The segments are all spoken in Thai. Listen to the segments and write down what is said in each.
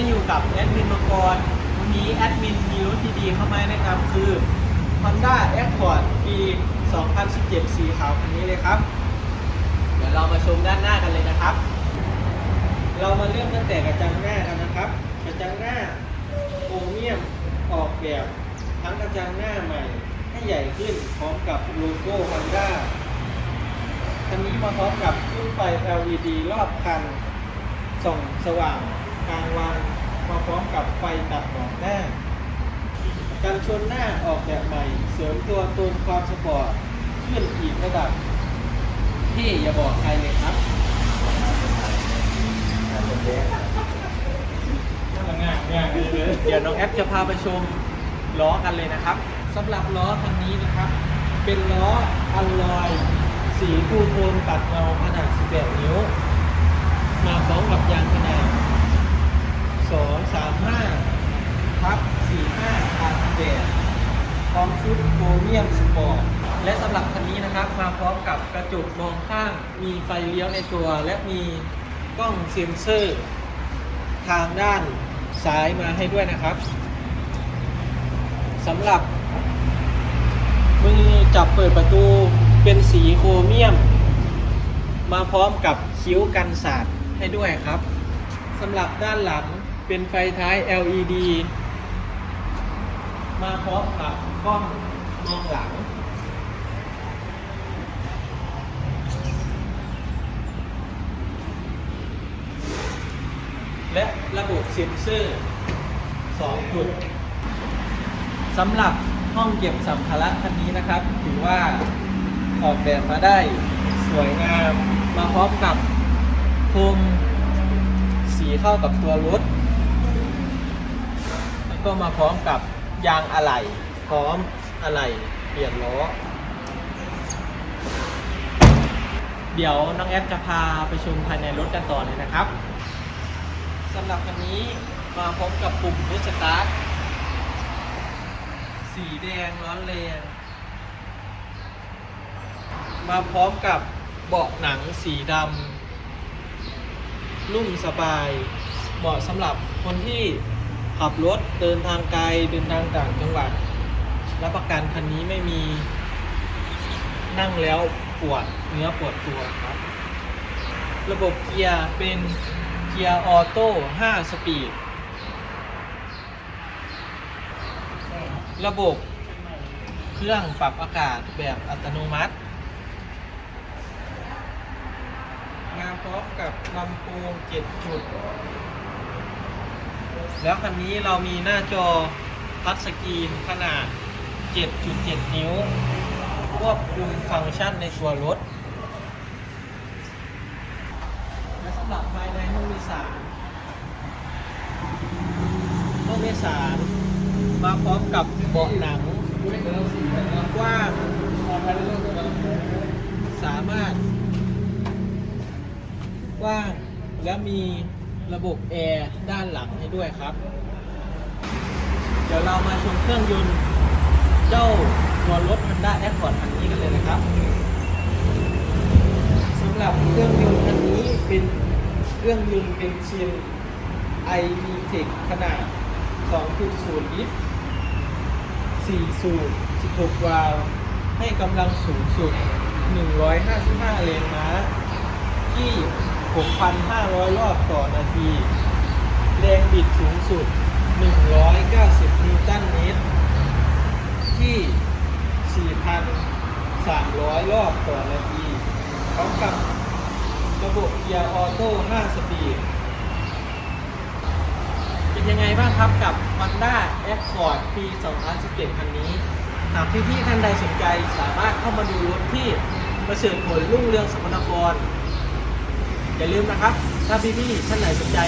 มาอยู่กับแอดมินมังกรวันนี้แอดมินมีรถดีๆเข้ามาแนะนำคือ Honda Accord ปี 2017 สีขาวคันนี้เลยครับ เดี๋ยวเรามาชมด้านหน้ากันเลยนะครับ เรามาเริ่มตั้งแต่กระจังหน้ากันนะครับ กระจังหน้าโครเมียมออกแบบทั้งกระจังหน้าใหม่ให้ใหญ่ขึ้นพร้อมกับโลโก้ Honda คันนี้มาพร้อมกับขึ้นไฟ LED รอบคันส่องสว่าง กลางวันมาพร้อมกับไฟตัดหมอกหน้าการชนหน้าออกแบบใหม่ เสริมตัวตนความสปอร์ตขึ้นอีกระดับ ที่อย่าบอกใครเลยครับง่ายง่ายเลยเดี๋ยวน้องแอปจะพาไปชมล้อกันเลยนะครับสำหรับล้อคันนี้นะครับ เป็นล้ออัลลอย สีทูโทนตัดเงาขนาด 18 นิ้ว มาพร้อมกับยางขนาด 235ทับ45อาร์เดพร้อมชุดโครเมียมสปอร์ตและสำหรับคันนี้นะครับ มาพร้อมกับกระจกมองข้าง มีไฟเลี้ยวในตัว และมีกล้องเซ็นเซอร์ ทางด้านซ้ายมาให้ด้วยนะครับสำหรับมือจับเปิดประตูเป็นสีโครเมียม มาพร้อมกับคิ้วกันสาดให้ด้วยครับสำหรับด้านหลัง เป็นไฟท้าย LED มาพร้อมกับกล้องมองหลัง และระบบเซ็นเซอร์2จุดสำหรับห้องเก็บสัมภาระคันนี้นะครับ ถือว่าออกแบบมาได้สวยงามมาพร้อมกับพรมสีเข้ากับตัวรถ ก็มาพร้อมกับยางอะไหล่พร้อมอะไหล่เปลี่ยนล้อ เดี๋ยวน้องแอปจะพาไปชมภายในรถกันต่อเลยนะครับสำหรับคันนี้มาพร้อมกับปุ่มพุชสตาร์ทสีแดงร้อนแรงมาพร้อมกับเบาะหนังสีดำนุ่มสบายเหมาะสำหรับคนที่ ขับรถเดินทางไกลเดินทางต่างจังหวัดรับประกันคันนี้ไม่มีนั่งแล้วปวดเนื้อปวดตัวครับ ระบบเกียร์เป็นเกียร์ออโต้ 5 สปีด ระบบเครื่องปรับอากาศแบบอัตโนมัติ มาพร้อมกับลำโพง 7 จุด แล้วคันนี้เรามีหน้าจอทัชสกรีนขนาด 7.7 นิ้ว ควบคุมฟังก์ชันในตัวรถ และสำหรับภายในห้องโดยสารห้องโดยสารมาพร้อมกับเบาะหนังกว้างสามารถกว้างและมี ระบบแอร์ด้านหลังให้ด้วยครับ เดี๋ยวเรามาชมเครื่องยนต์เจ้าตัวรถ Honda Accord คันนี้กันเลยนะครับสำหรับเครื่องยนต์คันนี้เป็นเครื่องยนต์เป็นเชิน iVTEC ขนาด 2.0 ลิตร 4 สูบ 16 วาล์วให้กำลังสูงสุด 155 แรงม้าที่ 6,500 รอบต่อนาที แรงบิดสูงสุด 190 นิวตันเมตร ที่ 4,300 รอบต่อนาทีพร้อมกับระบบเกียร์ออโต้ 5 สปีด เป็นยังไงบ้างครับกับ Honda Accord ปี 2017 คันนี้ หากพี่ๆท่านใดสนใจสามารถเข้ามาดูรถที่ประเสริฐผลรุ่งเรืองสกลนคร อย่าลืมนะครับ ถ้าพี่ๆท่านไหนสนใจ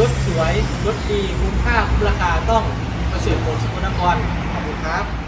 รถสวยรถดีคุ้มค่าคุ้มราคาต้องประเสริฐผลสกลนครขอบคุณครับ